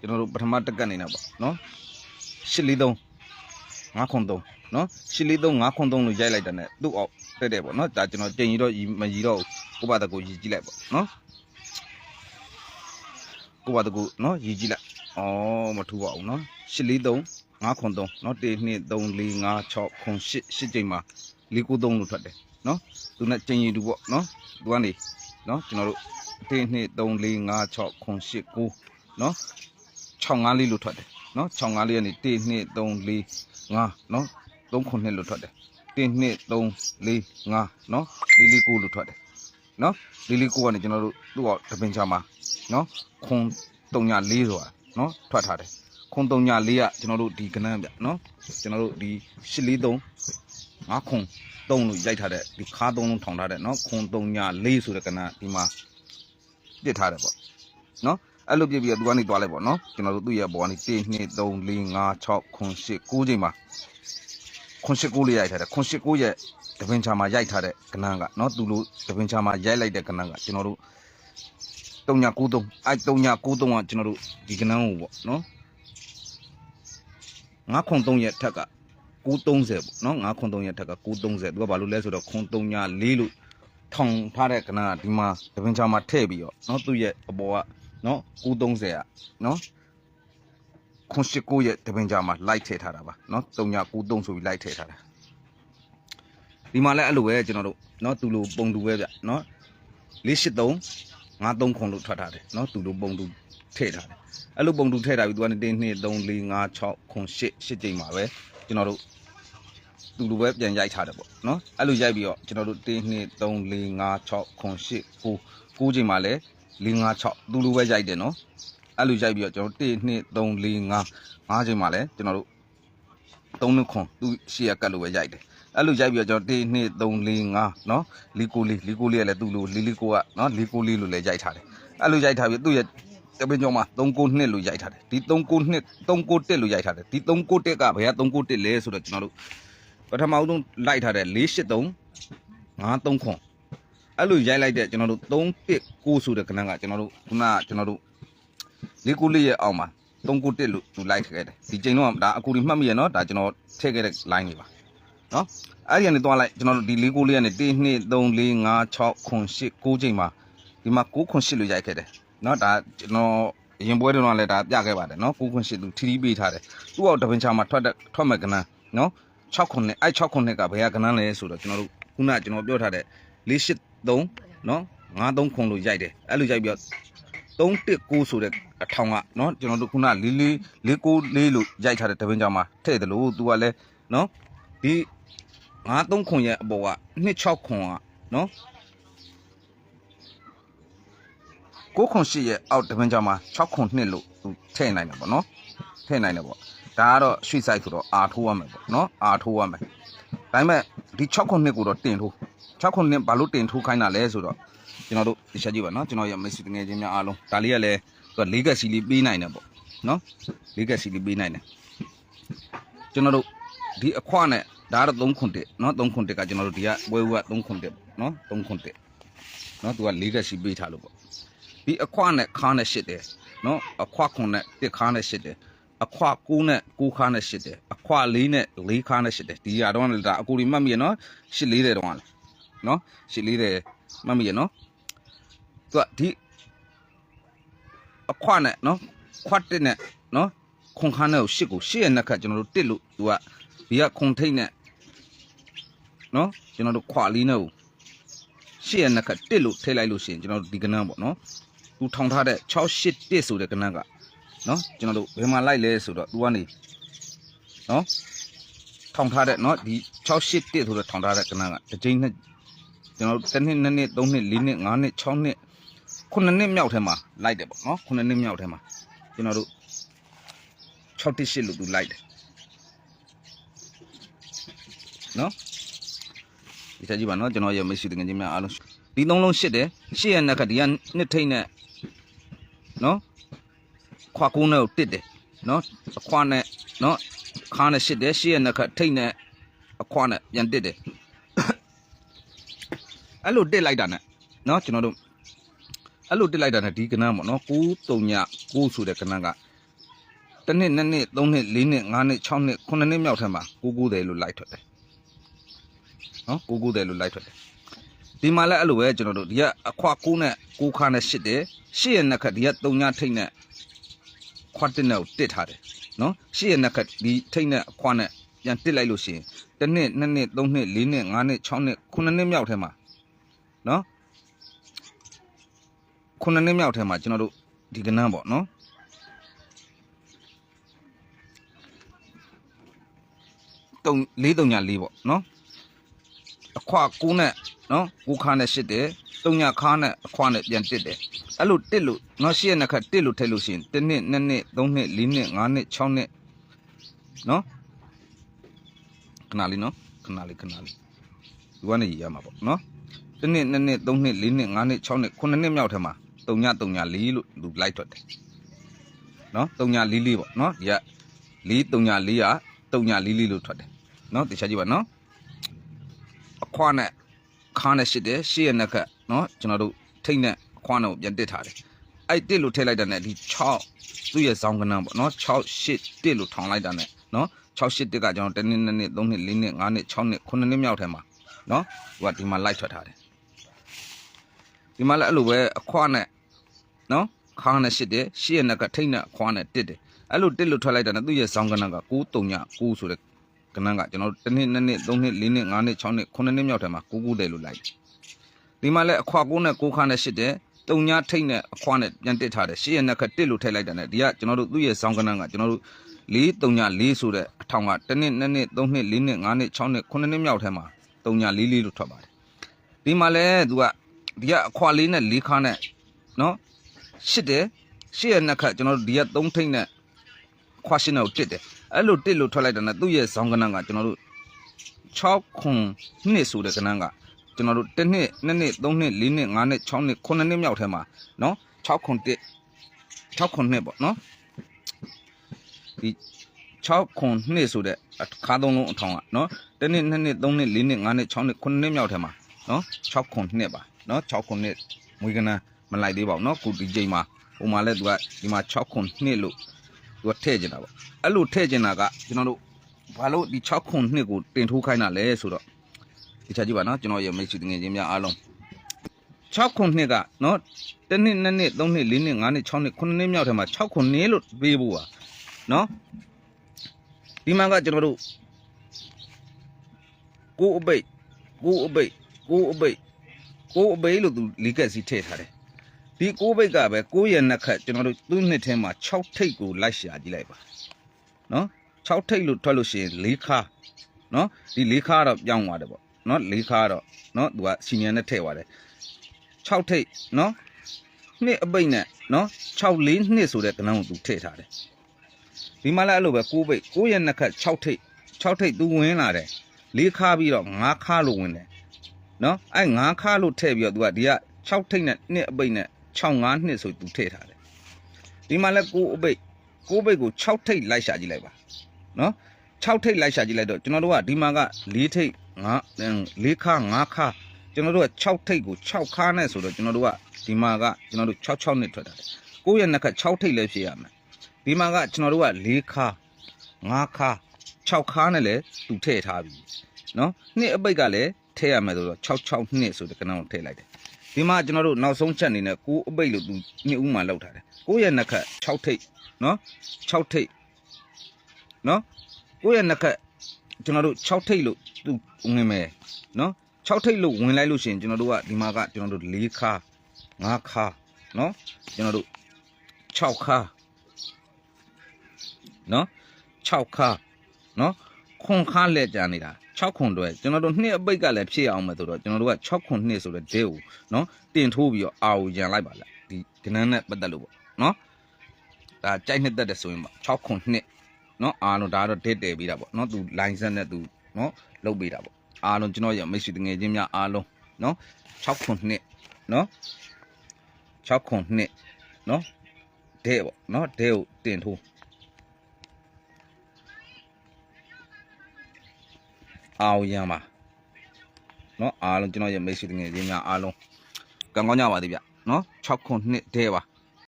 ကျွန်တော်တို့ပထမတက်ကတ်နေတာပေါ့နော်843 503နော်843 503လို့ရိုက်လိုက်တာ ਨੇ သူ့အောက်တက်တယ်ပေါ့နော်ဒါကျွန်တော်ကြင်ကြီးတော့မကြီးတော့ကိုပါတကူကြီးကြည့်လိုက်ပေါ့နော်ကိုပါတကူနော်ကြီးကြည့်လိုက်ဩမထူပါဘူးနော်843 503နော်1 2 3 4 5 6 9 8 8ချိန်မှာ493လို့ထွက်တယ်နော်သူနဲ့ကြင်ကြီးတူပေါ့နော်သူကနေနော်ကျွန်တော်တို့1 2 3 4 5 6 9 8 9နော် 65လေးလို့ထွက်တယ်နော်65လေးကနေ1 2 3 4 5နော်3ခုနှစ်လို့ထွက်တယ်1 2 3 4 5နော်လေးလေးကိုလို့ထွက်တယ်နော်လေးလေးကိုကနေကျွန်တော်တို့သူ့အောက်တပင်ချာမှာနော်ခွန်304ဆိုတာနော်ထွက်ထားတယ်ခွန်304ကကျွန်တော်တို့ဒီကနန်းဗျနော်ကျွန်တော်တို့ဒီ843 5ခွန်3လို့ရိုက်ထားတဲ့ဒီခါ3လုံးထောင်ထားတဲ့နော်ခွန်304ဆိုတဲ့ကနန်းဒီမှာပြစ်ထားတယ်ပေါ့နော် အဲ့လိုပြစ်ပြီးတော့သူကနေသွားလိုက်ပေါ့နော်ကျွန်တော်တို့သူ့ရဲ့ဘောကနေ1 2 3 4 5 6ခွန်8 9ချိန်မှာခွန်8 9လေးရိုက်ထားတယ်ခွန်8 9ရဲ့တပင်ချာမှာရိုက်ထားတဲ့ကနန်းကနော်သူတို့တပင်ချာမှာရိုက်လိုက်တဲ့ကနန်းကကျွန်တော်တို့3993အဲ့3993ကကျွန်တော်တို့ဒီကနန်းကိုပေါ့နော်9ခွန်3ရဲ့ထက်က930ပေါ့နော်9ခွန်3ရဲ့ထက်က930သူကဘာလို့လဲဆိုတော့ခွန်304လို့ထောင်ထားတဲ့ကနန်းကဒီမှာတပင်ချာမှာထည့်ပြီးတော့နော်သူ့ရဲ့အပေါ်က နော်930อ่ะနော်ခွန်89ရဲ့တပင်ချာမှာလိုက်ထည့်ထားတာပါနော်3993ဆိုပြီးလိုက်ထည့်ထားတာဒီမှာလည်းအဲ့လိုပဲကျွန်တော်တို့နော်သူလိုပုံတူပဲဗျနော်483 53ခွန်လို့ထွက်ထားတယ်နော်သူလိုပုံတူထည့်ထားတယ်အဲ့လိုပုံတူထည့်ထားပြီးသူကနေ1 2 3 4 5 6ခွန်8 8ချိန်မှာပဲကျွန်တော်တို့သူလိုပဲပြန်ရိုက်ထားတယ်ပေါ့နော်အဲ့လိုရိုက်ပြီးတော့ကျွန်တော်တို့1 2 3 4 5 6ခွန်8 9 9ချိန်မှာလဲ4 5 6သူလိုပဲရိုက်တယ်နော်အဲ့လိုရိုက်ပြီးတော့ကျွန်တော်1 2 3 4 5 5ချိန်မှာလဲကျွန်တော်တို့3နှစ်ခွန်သူရှေ့ရကတ်လိုပဲရိုက်တယ်အဲ့လိုရိုက်ပြီးတော့ကျွန်တော်1 2 3 4 5နော်လီကိုလီလီကိုလီကလည်းသူ့လိုလီလီကိုကနော်လီကိုလီလို့လည်းရိုက်ထားတယ်အဲ့လိုရိုက်ထားပြီးသူ့ရဲ့တပင်းကြောမှာ392လို့ရိုက်ထားတယ်ဒီ392 391လို့ရိုက်ထားတယ်ဒီ391ကဘယ်က391လဲဆိုတော့ကျွန်တော်တို့ပထမဆုံးလိုက်ထားတဲ့483 53ခွန် အဲ့လိုရိုက်လိုက်တဲ့ကျွန်တော်တို့319ဆိုတဲ့ကဏ္ဍကကျွန်တော်တို့ခုနကကျွန်တော်တို့လေးကိုလေးရဲ့အောက်မှာ391လို့သူလိုက်ခဲ့တယ်ဒီချိန်တော့ဒါအကူဒီမှတ်မိရနော်ဒါကျွန်တော်ထည့်ခဲ့တဲ့ line တွေပါနော်အဲ့ဒီကနေသွားလိုက်ကျွန်တော်တို့ဒီလေးကိုလေးကနေ1 2 3 4 5 6ခွန်8 9ချိန်မှာဒီမှာ9ခွန်8လို့ရိုက်ခဲ့တယ်နော်ဒါကျွန်တော်အရင်ပွဲတုန်းကလည်းဒါပြခဲ့ပါတယ်နော်9ခွန်8သူထီထီပေးထားတယ်သူ့အောက်တပင်ချာမှာထွက်တဲ့ထွက်မဲ့ကနန်းနော်6ခွန်နဲ့အဲ့6ခွန်နဲ့ကဘယ်ကကနန်းလဲဆိုတော့ကျွန်တော်တို့ခုနကကျွန်တော်ပြောထားတဲ့ 483နော်53ခွန်လို့ရိုက်တယ်အဲ့လိုရိုက်ပြီးတော့319ဆိုတဲ့အထောင်ကနော်ကျွန်တော်တို့ခုနလေးလေးလေးကိုလေးလို့ရိုက်ထားတဲ့တပင်ချာမှာထည့်တယ်လို့သူကလည်းနော်ဒီ53ခွန်ရဲ့အပေါ်က26ခွန်ကနော်9ခွန်8ရဲ့အောက်တပင်ကြမှာ6ခွန်2လို့သူထည့်နိုင်တယ်ပေါ့နော်ထည့်နိုင်တယ်ပေါ့ဒါကတော့ရွှေဆိုင်ဆိုတော့အာထိုးရမယ်ပေါ့နော်အာထိုးရမယ်ဒါပေမဲ့ဒီ6ခွန်2ကိုတော့တင်ထိုး 69နဲ့ဘာလို့တင်ထိုးခိုင်းတာလဲဆိုတော့ကျွန်တော်တို့တခြားကြည့်ပါနော်ကျွန်တော်ရဲ့ Messi တငယ်ချင်းများအားလုံးဒါလေးကလည်းသူက၄ကက်စီလေးပေးနိုင်တယ်ပေါ့နော်၄ကက်စီလေးပေးနိုင်တယ်ကျွန်တော်တို့ဒီအခွနဲ့ဒါကတော့3ခွန်တက်နော်3ခွန်တက်ကကျွန်တော်တို့ဒီကပွဲဦးက3ခွန်တက်နော်3ခွန်တက်နော်သူက၄ကက်စီပေးထားလို့ပေါ့ဒီအခွနဲ့ခါနဲ့ရှစ်တယ်နော်အခွခွန်နဲ့တက်ခါနဲ့ရှစ်တယ်အခွ9နဲ့9ခါနဲ့ရှစ်တယ်အခွ4နဲ့4ခါနဲ့ရှစ်တယ်ဒီရတော့ဒါအကူဒီမှတ်မိရနော်ရှစ်40တောင်ကလား နော်ရှစ်လေးတယ်မှတ်မိရနော်သူကဒီအခွနဲ့နော်ခွတ်တက်နဲ့နော်ခွန်ခန်းနဲ့ကိုရှစ်ကိုရှစ်ရဲ့နှက်ခတ်ကျွန်တော်တို့တက်လို့သူကဒီကခွန်ထိတ်နဲ့နော်ကျွန်တော်တို့ခွာလေးနဲ့ကိုရှစ်ရဲ့နှက်ခတ်တက်လို့ထည့်လိုက်လို့ရှိရင်ကျွန်တော်တို့ဒီကဏ္ဍပေါ့နော်သူထောင်ထားတဲ့681ဆိုတဲ့ကဏ္ဍကနော်ကျွန်တော်တို့ဘယ်မှာလိုက်လဲဆိုတော့သူကနေနော်ထောင်ထားတဲ့နော်ဒီ681ဆိုတော့ထောင်ထားတဲ့ကဏ္ဍကတစ်ကြိမ်နဲ့ ကျွန်တော်တို့တစ်နှစ်နှစ်နှစ်သုံးနှစ်လေးနှစ်ငါးနှစ်6နှစ်ခုနှစ်နှစ်မြောက်ထဲမှာလိုက်တယ်ပေါ့နော်ခုနှစ်နှစ်မြောက်ထဲမှာကျွန်တော်တို့618လို့သူလိုက်တယ်နော်ဒီချက်ကြည့်ပါနော်ကျွန်တော်ရဲ့မိတ်ဆွေတကယ်ချင်းများအားလုံးဒီသုံးလုံးရှစ်တယ်ရှစ်ရဲ့နက်ကဒီကနှစ်ထိတ်နဲ့နော်ခွာကုန်းနဲ့ကိုတစ်တယ်နော်အခွာနဲ့နော်ခါနဲ့ရှစ်တယ်ရှစ်ရဲ့နက်ကထိတ်နဲ့အခွာနဲ့ပြန်တစ်တယ် အဲ့လိုတစ်လိုက်တာနဲ့နော်ကျွန်တော်တို့အဲ့လိုတစ်လိုက်တာနဲ့ဒီကနန်းပေါ့နော်9 3ည9ဆိုတဲ့ကနန်းကတစ်နှစ်နှစ်နှစ်သုံးနှစ်လေးနှစ်ငါးနှစ်၆နှစ်ခုနှစ်နှစ်မြောက်ထဲမှာကိုကူးတယ်လို့လိုက်ထွက်တယ်နော်ကိုကူးတယ်လို့လိုက်ထွက်တယ်ဒီမှာလည်းအဲ့လိုပဲကျွန်တော်တို့ဒီကအခွာကူးနဲ့ကိုခါနဲ့ရှစ်တယ်ရှစ်ရဲ့နှစ်ခတ်ဒီကတုံညာထိတ်နဲ့ခွတ်တက်နဲ့ကိုတစ်ထားတယ်နော်ရှစ်ရဲ့နှစ်ခတ်ဒီထိတ်နဲ့အခွာနဲ့ပြန်တစ်လိုက်လို့ရှိရင်တစ်နှစ်နှစ်နှစ်သုံးနှစ်လေးနှစ်ငါးနှစ်၆နှစ်ခုနှစ်နှစ်မြောက်ထဲမှာ နော်ခုနှစ်နှစ်မြောက်ထဲမှာကျွန်တော်တို့ဒီကနန်းပေါ့နော်တုံလေးတုံညာလေးပေါ့နော်အခွကူးနဲ့နော်ကူခါနဲ့ရှစ်တယ်တုံညာခါနဲ့အခွနဲ့ပြန်တစ်တယ်အဲ့လိုတစ်လို့နော်ရှစ်ရဲ့နှစ်ခါတစ်လို့ထည့်လို့ရှိရင်တစ်နှစ်နှစ်နှစ်သုံးနှစ်လေးနှစ်ငါးနှစ်၆နှစ်နော်ခဏလေးနော်ခဏလေးခဏလေးဒီကနေရရမှာပေါ့နော် တစ်နှစ်နှစ်နှစ်သုံးနှစ်လေးနှစ်ငါးနှစ်၆နှစ်ခုနှစ်နှစ်မြောက်ထဲမှာတုံညာတုံညာလေးလို့လူလိုက်ထွက်တယ်နော်တုံညာလေးလေးပေါ့နော်ဒီကလေးတုံညာလေးကတုံညာလေးလေးလို့ထွက်တယ်နော်တခြားကြည့်ပါနော်အခွားနဲ့ခါနဲ့ရှစ်တယ်ရှစ်ရဲ့နှစ်ခက်နော်ကျွန်တော်တို့ထိတ်နဲ့အခွားနဲ့ကိုပြန်တစ်ထားတယ်အဲ့တစ်လို့ထည့်လိုက်တာနဲ့ဒီ6သူ့ရဲ့ဇောင်းကနန်းပေါ့နော်6 8တစ်လို့ထောင်လိုက်တာနဲ့နော်6 8တစ်ကကျွန်တော်တစ်နှစ်နှစ်နှစ်သုံးနှစ်လေးနှစ်ငါးနှစ်6နှစ်9နှစ်မြောက်ထဲမှာနော်ဟိုကဒီမှာလိုက်ထွက်ထားတယ် ဒီမှာလည်းအဲ့လိုပဲအခွားနဲ့နော်ခါနဲ့ရှစ်တယ်ရှစ်ရဲ့နှစ်ခက်ထိတ်နဲ့အခွားနဲ့တစ်တယ်အဲ့လိုတစ်လို့ထွက်လိုက်တာနဲ့သူ့ရဲ့ဇောင်းကနန်းက9 3ည9ဆိုတဲ့ကနန်းကကျွန်တော်တို့တစ်နှစ်နှစ်နှစ်သုံးနှစ်လေးနှစ်ငါးနှစ်၆နှစ်ခုနှစ်နှစ်မြောက်ထဲမှာကိုကူးတယ်လို့လိုက်ဒီမှာလည်းအခွာကိုးနဲ့ကိုးခါနဲ့ရှစ်တယ်တုံညာထိတ်နဲ့အခွာနဲ့ပြန်တစ်ထားတယ်ရှစ်ရဲ့နှစ်ခက်တစ်လို့ထည့်လိုက်တာနဲ့ဒီကကျွန်တော်တို့သူ့ရဲ့ဆောင်းကနန်းကကျွန်တော်တို့လေးတုံညာလေးဆိုတဲ့အထောင်ကတစ်နှစ်နှစ်နှစ်သုံးနှစ်လေးနှစ်ငါးနှစ်၆နှစ်ခုနှစ်နှစ်မြောက်ထဲမှာတုံညာလေးလေးလို့ထွက်ပါတယ်ဒီမှာလည်းသူက ဒီကအခွာလေးနဲ့လေးခါနဲ့နော်ရှစ်တယ်ရှစ်ရဲ့နှစ်ခက်ကျွန်တော်တို့ဒီကသုံးထိတ်နဲ့ခွာရှင်းတော့တစ်တယ်အဲ့လိုတစ်လို့ထွက်လိုက်တာနဲ့သူ့ရဲ့ဇောင်းကနန်းကကျွန်တော်တို့6ခွန်နှစ်ဆိုတဲ့ကနန်းကကျွန်တော်တို့တစ်နှစ်နှစ်နှစ်သုံးနှစ်လေးနှစ်ငါးနှစ်6နှစ်9နှစ်မြောက်ထဲမှာနော်6ခွန်တစ်6ခွန်နှစ်ပေါ့နော်ဒီ6ခွန်နှစ်ဆိုတဲ့အခါသုံးလုံးအထောင်ကနော်တစ်နှစ်နှစ်နှစ်သုံးနှစ်လေးနှစ်ငါးနှစ်6နှစ်9နှစ်မြောက်ထဲမှာနော်6ခွန်နှစ်ပါ နော်6ခွန်နှစ်မွေးကနန်းမလိုက်သေးပါဘူးနော်ခုဒီချိန်မှာဟိုမှာလဲသူကဒီမှာ6ခွန်နှစ်လို့သူကထည့်ကျင်တာပေါ့အဲ့လိုထည့်ကျင်တာကကျွန်တော်တို့ဘာလို့ဒီ6ခွန်နှစ်ကိုတင်ထိုးခိုင်းတာလဲဆိုတော့ဒီချာကြည့်ပါနော်ကျွန်တော်ရဲ့မိတ်ဆွေတငယ်ချင်းများအားလုံး6ခွန်နှစ်ကနော်တစ်နှစ်နှစ်နှစ်သုံးနှစ်လေးနှစ်ငါးနှစ်6နှစ်9နှစ်မြောက်ထဲမှာ6ခွန်နှစ်လို့ပေးဖို့ပါနော်ဒီမှာကကျွန်တော်တို့ကိုအပိတ်ကိုအပိတ်ကိုအပိတ် ကိုအပိတ်လို့သူလီကက်စီထည့်ထားတယ်ဒီကိုးဘိတ်ကပဲကိုးရဲ့နှစ်ခတ်ကျွန်တော်တို့သူ့နှစ်ထဲမှာ6ထိပ်ကိုလိုက်ရှာကြည့်လိုက်ပါနော်6ထိပ်လို့ထွက်လို့ရှိရင်၄ခါနော်ဒီ၄ခါတော့ပြောင်းသွားတယ်ပေါ့နော်၄ခါတော့နော်သူကစီနီယံနဲ့ထည့်သွားတယ်6ထိပ်နော်နှစ်အပိတ်နဲ့နော်6လေးနှစ်ဆိုတဲ့ကဏ္ဍကိုသူထည့်ထားတယ်ဒီမှာလည်းအဲ့လိုပဲကိုးဘိတ်ကိုးရဲ့နှစ်ခတ်6ထိပ်6ထိပ်သူဝင်လာတယ်၄ခါပြီးတော့5ခါလို့ဝင်တယ် နော်အဲ့5ခါလို့ထည့်ပြီးတော့သူကဒီက6ထိပ်နဲ့နှစ်အပိတ်နဲ့6 5နှစ်ဆိုသူထည့်ထားတယ်ဒီမှာလဲကိုအပိတ်ကိုအပိတ်ကို6ထိပ်လိုက်ရှာကြည့်လိုက်ပါနော်6ထိပ်လိုက်ရှာကြည့်လိုက်တော့ကျွန်တော်တို့ကဒီမှာက4ထိပ်5 4ခါ5ခါကျွန်တော်တို့က6ထိပ်ကို6ခါနဲ့ဆိုတော့ကျွန်တော်တို့ကဒီမှာကကျွန်တော်တို့6 6နှစ်ထွက်တာကိုရဲ့နှစ်ခါ6ထိပ်လည်းဖြစ်ရမယ်ဒီမှာကကျွန်တော်တို့က4ခါ5ခါ6ခါနဲ့လည်းသူထည့်ထားပြီနော်နှစ်အပိတ်ကလည်း ထည့်ရမယ်ဆိုတော့6 6နှစ်ဆိုတဲ့ကဏ္ဍကိုထည့်လိုက်တယ်ဒီမှာကျွန်တော်တို့နောက်ဆုံးချက်အနေနဲ့ကိုးအပိတ်လို့သူညဥ်မှလောက်ထားတယ်ကိုးရဲ့နှစ်ခတ်6ထိပ်နော်6ထိပ်နော်ကိုးရဲ့နှစ်ခတ်ကျွန်တော်တို့6ထိပ်လို့သူဝင်မယ်နော်6ထိပ်လို့ဝင်လိုက်လို့ရှိရင်ကျွန်တော်တို့ကဒီမှာကကျွန်တော်တို့4ခါ5ခါနော်ကျွန်တော်တို့6ခါနော်6ခါနော်ခွန်ခါလက်ကြနေတာ 6ခွန်တော့ကျွန်တော်တို့နှစ်အပိတ်ကလည်းဖြစ်အောင်မယ်ဆိုတော့ကျွန်တော်တို့က6ခွန်နှစ်ဆိုတဲ့ဒဲကိုနော်တင်ထိုးပြီးတော့အာကိုရန်လိုက်ပါလားဒီကနန်းနဲ့ပတ်သက်လို့ပေါ့နော်ဒါကြိုက်နှစ်သက်တဲ့ဆိုရင်ပါ6ခွန်နှစ်နော်အားလုံးဒါကတော့ဒစ်တယ်ပြီးတာပေါ့နော်သူ license နဲ့သူနော်လုတ်ပေးတာပေါ့အားလုံးကျွန်တော်ရမိတ်ဆွေတငယ်ချင်းများအားလုံးနော်6ခွန်နှစ်နော်6ခွန်နှစ်နော်ဒဲပေါ့နော်ဒဲကိုတင်ထိုး အောင်ရမ်းပါเนาะအားလုံးကျွန်တော်ရဲ့မိတ်ဆွေတငယ်ချင်းများအားလုံးကံကောင်းကြပါသေးဗျเนาะ6ခုနှစ်တဲပါ